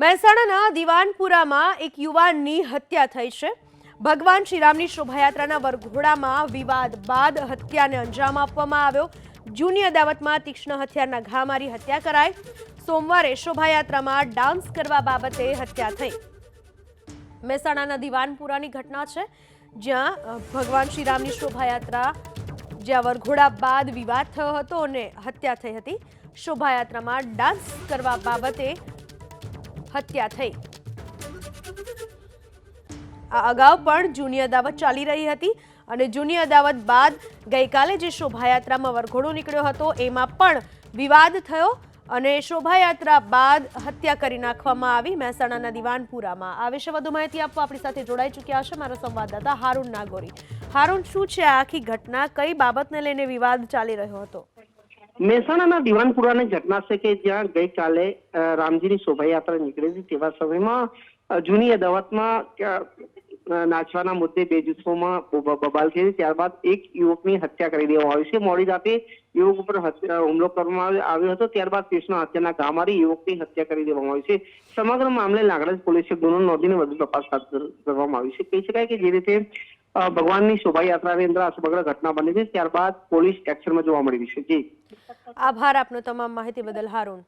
મહેસાણાના દિવાનપુરામાં એક યુવાનની હત્યા થઈ છે. ભગવાન શ્રીરામની શોભાયાત્રાના વરઘોડામાં વિવાદ બાદ હત્યાને અંજામ આપવામાં આવ્યો. જૂની અદાવતમાં તીક્ષ્ણ હથિયારના ઘા મારી હત્યા કરાઈ. સોમવારે શોભાયાત્રામાં ડાન્સ કરવા બાબતે હત્યા થઈ. મહેસાણાના દિવાનપુરાની ઘટના છે, જ્યાં ભગવાન શ્રીરામની શોભાયાત્રા, જ્યાં વરઘોડા બાદ વિવાદ થયો હતો અને હત્યા થઈ હતી. શોભાયાત્રામાં ડાન્સ કરવા બાબતે હત્યા થઈ. આ અગાઉ પણ જૂની અદાવત ચાલી રહી હતી અને જૂની અદાવત બાદ ગઈકાલે જે શોભાયાત્રામાં વરઘોડો નીકળ્યો હતો, એમાં પણ વિવાદ થયો અને શોભાયાત્રા બાદ હત્યા કરી નાખવામાં આવી. મહેસાણાના દિવાનપુરામાં. આ વિશે વધુ માહિતી આપવા આપણી સાથે જોડાઈ ચૂક્યા છે મારા સંવાદદાતા હારૂન નાગોરી. હારૂન, શું છે આખી ઘટના? કઈ બાબતને લઈને વિવાદ ચાલી રહ્યો હતો? મહેસાણાના દિવાનપુરાની ઘટના છે કે જ્યાં ગઈકાલે રામજીની શોભાયાત્રા નીકળી હતી. તેવા સમયમાં જૂની અદાવતમાં નાચવાના મુદ્દે બે જૂથોમાં બબાલ થઈ ત્યારબાદ એક યુવકની હત્યા કરી દેવામાં આવી છે. મોડી રાતે યુવક ઉપર હુમલો કરવામાં આવ્યો- હતો. ત્યારબાદ કૃષ્ણ હત્યાના ઘા મારી યુવકની હત્યા કરી દેવામાં આવી છે. સમગ્ર મામલે લાગણજ પોલીસે ગુનો નોંધીને વધુ તપાસ હાથ ધરવામાં આવી છે. કહી શકાય કે જે રીતે ભગવાનની શોભાયાત્રાની અંદર આ સમગ્ર ઘટના બની છે. ત્યારબાદ પોલીસ એક્શનમાં જોવા મળી રહી છે. જી. આભાર આપનો તમામ માહિતી બદલ, હારૂન.